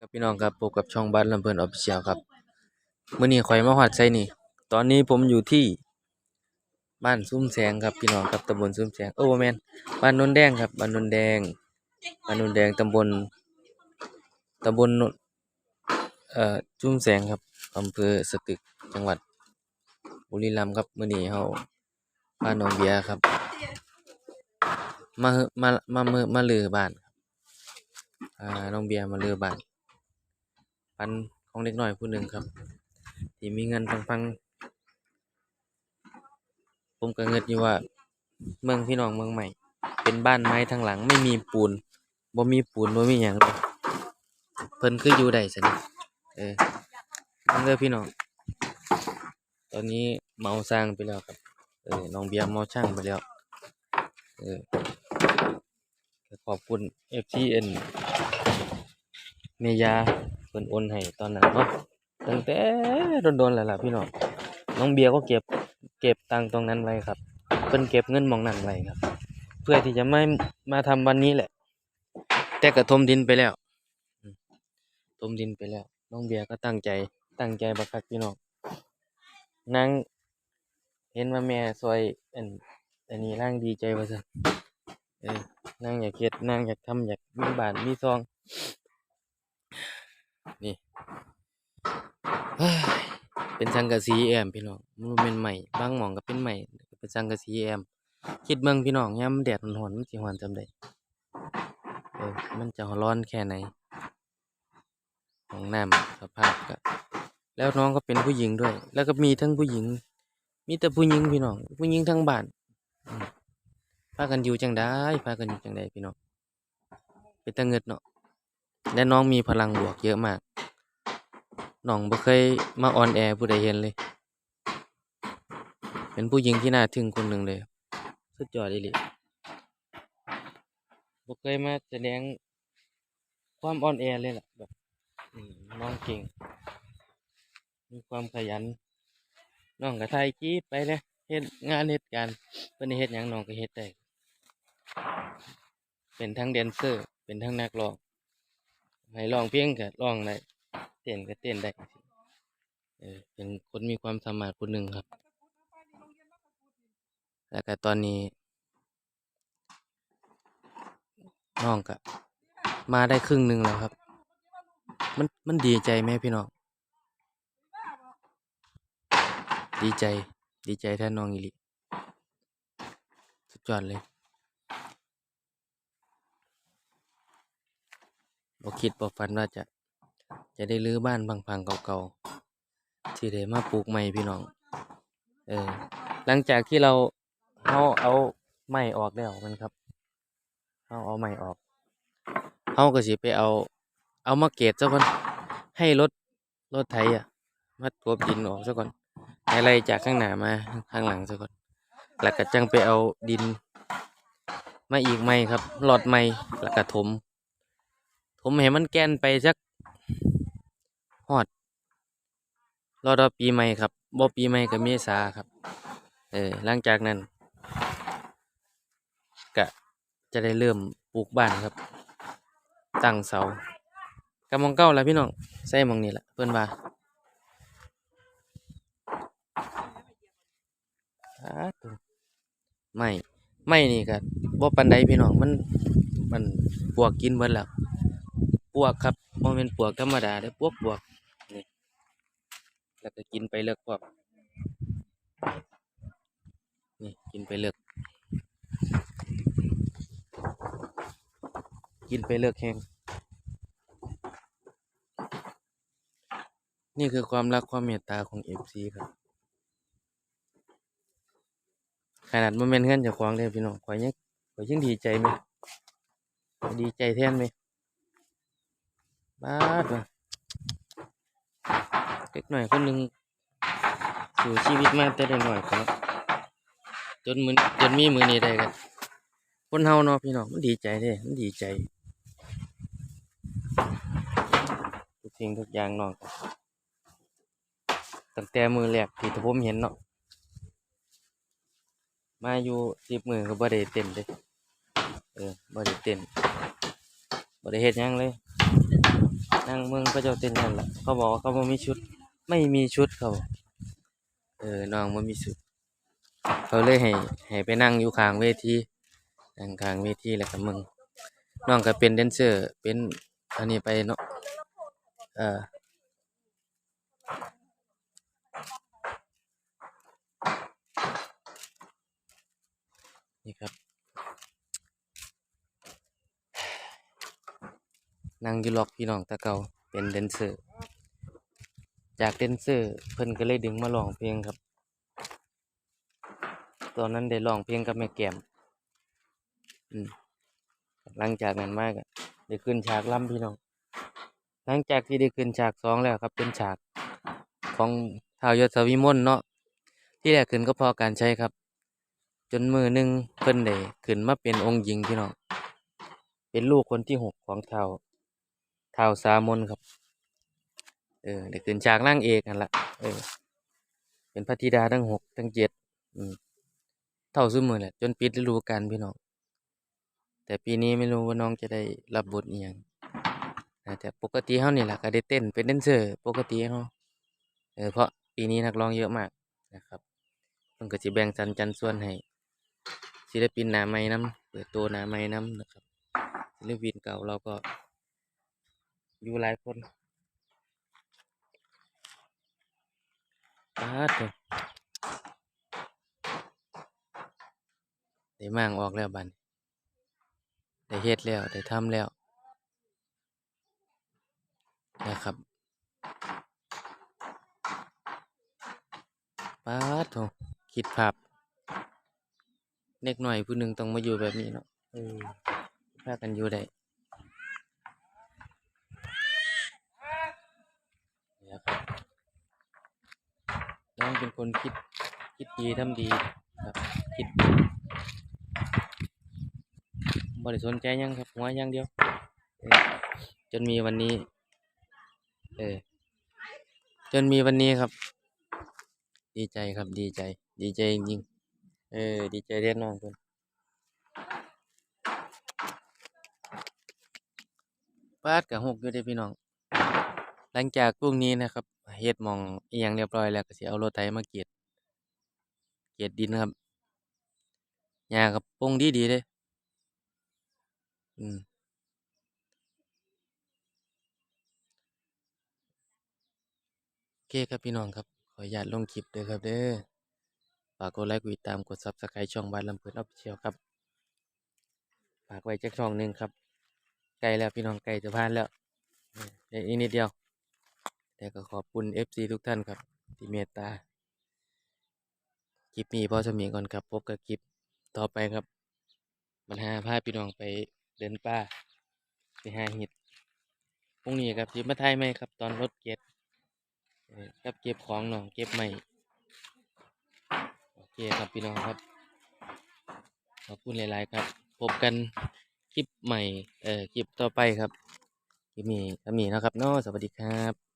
ครับพี่น้องครับพบกับช่องบ้านลำเพลินออฟฟิเชียลครับเมื้อนี้ข่อยมาฮอดไสนี่ ตอนนี้ผมอยู่ที่บ้านซุ้มแสงครับพี่น้องครับตำบลซุ้มแสงโอ้แม่นบ้านนนแดงครับบ้านนนแดงบ้านนนแดงตำบลตำบลเอ่อซุ้มแสงครับอำเภอสตึกจังหวัดบุรีรัมย์ครับเมื้อนี้เฮาพาน้องเบียครับ มาเมามามือมาลือบ้านอ่าน้องเบียร์มาลือบ้าน ปันของเด็กน้อยผู้หนึ่งครับ ที่มีเงินพังๆผมก็เงิดอยู่ว่า เมืองพี่น้องเมืองใหม่ เป็นบ้านไม้ทั้งหลังไม่มีปูนบ่มีปูนบ่มีหยังเลยเพิ่นคืออยู่ได้ซั่นเออเบิ่งเด้อพี่น้องตอนนี้เมาสร้างไปแล้วครับ เออน้องเบียร์เมาช่างไปแล้ว เออขอบคุณ FTN เมยา เพิ่นโอนให้ตอนนั้นเนาะตั้งแต่โดนๆแล้วล่ะพี่น้องน้องเบียร์ก็เก็บเก็บตังตรงนั้นไว้ครับเพิ่นเก็บเงินมองนั้นไว้ครับ เพื่อที่จะไม่มาทำวันนี้แหละ แต่ก็ทมดินไปแล้วทมดินไปแล้ว น้องเบียร์ก็ตั้งใจ ตั้งใจบักคักพี่น้องนางเห็นว่าแม่ซอยอันอันนี้ร่างดีใจว่าซั่นเออนางอยากเฮ็ดนางอยากทำอยากมีบ้านมีซอง นี่เป็นสังกะสีแอมพี่น้องมันบ่แม่นไม้บางหมองก็เป็นไม้ก็เป็นสังกะสีแอมคิดเบิ่งพี่น้องยามแดดร้อนมันสิร้อนส่ำใดเออมันจะร้อนแค่ไหนห้องน้ำสภาพก็แล้วน้องก็เป็นผู้หญิงด้วย แล้วก็มีทั้งผู้หญิง มีแต่ผู้หญิงพี่น้อง ผู้หญิงทั้งบ้านพากันอยู่จังใดพากันอยู่จังใดพี่น้องเป็นตาเงิดเนาะ และน้องมีพลังบวกเยอะมาก น้องบ่เคยมาออนแอร์ผู้ใดเห็นเลย เป็นผู้หญิงที่น่าทึ่งคนหนึ่งเลย สุดยอดอีหลีบ่เคยมาแสดงความออนแอร์เลยล่ะแบบน้องเก่ง มีความขยัน น้องก็ถ่ายคลิปไปเลยเฮ็ดงานเฮ็ดการเพิ่นให้เฮ็ดหยังน้องก็เฮ็ดได้ เป็นทั้งแดนเซอร์ เป็นทั้งนักร้อง ให้ร้องเพลงก็ร้องได้เต้นก็เต้นได้เออเป็นคนมีความสามารถคนหนึ่งครับ แล้วก็ตอนนี้น้องก็มาได้ครึ่งหนึ่งแล้วครับ มันมันดีใจไหมพี่น้อง ดีใจ ดีใจแทนน้องอีหลีสุดยอดเลย บ่คิดบ่ฝันว่าจะ จะได้รื้อบ้านพังๆเก่าๆที่ได้มาปลูกใหม่พี่น้อง เออ หลังจากที่เราเราเอาไม้ออกแล้วมันครับเราเอาไม้ออกเราก็สิไปเอา เอามาเกรดซะก่อนให้รถรถไถอะมากลบดินออกซะก่อนให้ไล่จากข้างหน้ามาข้างหลังซะก่อนแล้วก็จังไปเอาดินมาอีกไม้ครับหลอดไม้แล้วก็ถม ถมให้มันแกนไปสักฮอดรอดปีใหม่ครับบ่ปีใหม่ก็เมษาครับ เออหลังจากนั้นก็จะได้เริ่มปลูกบ้านครับ ตั้งเสากำมองเก้าแล้วพี่น้องใส่มองนี่แหละเพื่อนว่าไม่ไม่นี่ก็บ่ปันใดพี่น้องมันมันปวกกินเบิดแล้ว ปวกครับบ่แม่นปวกธรรมดาเด้ปวกปวกนี่แล้วก็กินไปเลิกพร้อมนี่กินไปเลิกกินไปเลิกแห้งนี่คือความรักความเมตตาของ FC ครับ ขนาดบ่แม่นเฮือนจ้าของเด้พี่น้องขอยยังขอยยังดีใจไหมดีใจแทนไหม บ้าดว่ะเล็กหน่อยคนหนึ่งสู่ชีวิตมาแต่เด็กหน่อยครับจนมือจนมีมือนี้ได้กันคนเฮาเนาะพี่น้องมันดีใจเด้มันดีใจ ทุกสิ่งทุกอย่างน้องก็ตั้งแต่มือแรกที่ผมเห็นเนาะมาอยู่สิบมือก็บ่ได้เต้นเด้เออบ่ได้เต้นบ่ได้เฮ็ดยังเลย นั่งเมืองก็เจ้าเต้นนั่นแหละเขาบอกว่าเขาบ่มีชุด ไม่มีชุดเขาเออน้องบ่มีชุด เขาเลยให้ให้ไปนั่งอยู่ข้างเวทีนั่งข้างเวทีแล้วก็มึงน้องก็เป็นแดนเซอร์ เป็นอันนี้ไปเนาะเออนี่ครับ นั่งอยู่ล็อกพี่น้องตะเกาเป็นแดนเซอร์ จากแดนเซอร์เพิ่นก็เลยดึงมาร้องเพลงครับ ตอนนั้นได้ร้องเพลงกับแม่แก้มอืมหลังจากนั้นมากได้ขึ้นฉากล่ำพี่น้อง หลังจากที่ได้ขึ้นฉากสองแล้วครับ เป็นฉากของท้าวยศวิมลเนาะที่แรกขึ้นก็พอการใช้ครับ จนมือหนึ่งเพิ่นได้ขึ้นมาเป็นองค์หญิงพี่น้องเป็นลูกคนที่หกของท้า ท้าวสามนครับ เออได้ขึ้นฉากนางเอกนั่นละเออ เป็นพระธิดาทั้งหกทั้งเจ็ดเท่าซุมือแหละจนปิดฤดูกาลพี่น้อง แต่ปีนี้ไม่รู้ว่าน้องจะได้รับบทอีหยังแต่ปกติเฮานี่แหละก็ได้เต้นเป็นแดนเซอร์ ปกติเฮาเออเพราะปีนี้นักร้องเยอะมากนะครับเพิ่นก็สิแบ่งสรรจันส่วนให้ศิลปินหน้าใหม่นํเปิดตัวหน้าใหม่นํนะครับศิลปินเก่าเราก็ อยู่หลายคนปาดโถ่ได้มางออกแล้วบันได้เฮ็ดแล้วได้ทำแล้วนะครับปาดโถคิดภาพเด็กหน้อยผู้หนึ่งต้องมาอยู่แบบนี้เนาะเออพากันอยู่ได้เนี่ยครับน้ องเป็นคนคิดคิดดีทำดีครับคิดบ่ได้สนใจยังครับหัวย่างเดียวจนมีวันนี้ เออ จนมีวันนี้ครับ ดีใจครับดีใจ ดีใจจริงๆเออ ดีใจแทนน้องเพิ่นปาดก็หกอยู่เด้พี่น้อง ลังจากพรุ่งนี้นะครับเฮ็ดมองอิหยังเรียบร้อยแล้วก็สิเอารถไถมาเกียดเกียดดินครับหญ้าก็ปลงดีๆเด้อืมโอเคครับพี่น้องครับ ขออนุญาตลงคลิปเด้อครับเด้อฝากกดไลค์กดติดตามกด Subscribe ช่องบ้านลำพิ่น Official ครับฝากไว้จักช่องหนึ่งครับใกล้แล้วพี่น้องใกล้จะผ่านแล้วเออเหลืออีกนิดเดียว แต่ก็ขอบคุณ FC ทุกท่านครับ ที่เมตตา คลิปนี้พอสมีก่อนครับ พบกับคลิปต่อไปครับ มันหาพาพี่น้องไปเดินป่าไปหาเห็ดพรุ่งนี้ครับสิมาถ่ายไหมครับ ตอนรถเก็บครับเก็บของน้องเก็บใหม่โอเคครับพี่น้องครับ ขอบคุณหลาย ๆ ครับ พบกันคลิปใหม่ เอ่อ คลิปต่อไปครับคลิปนี้ทำนี้นะครับเนาะสวัสดีครับ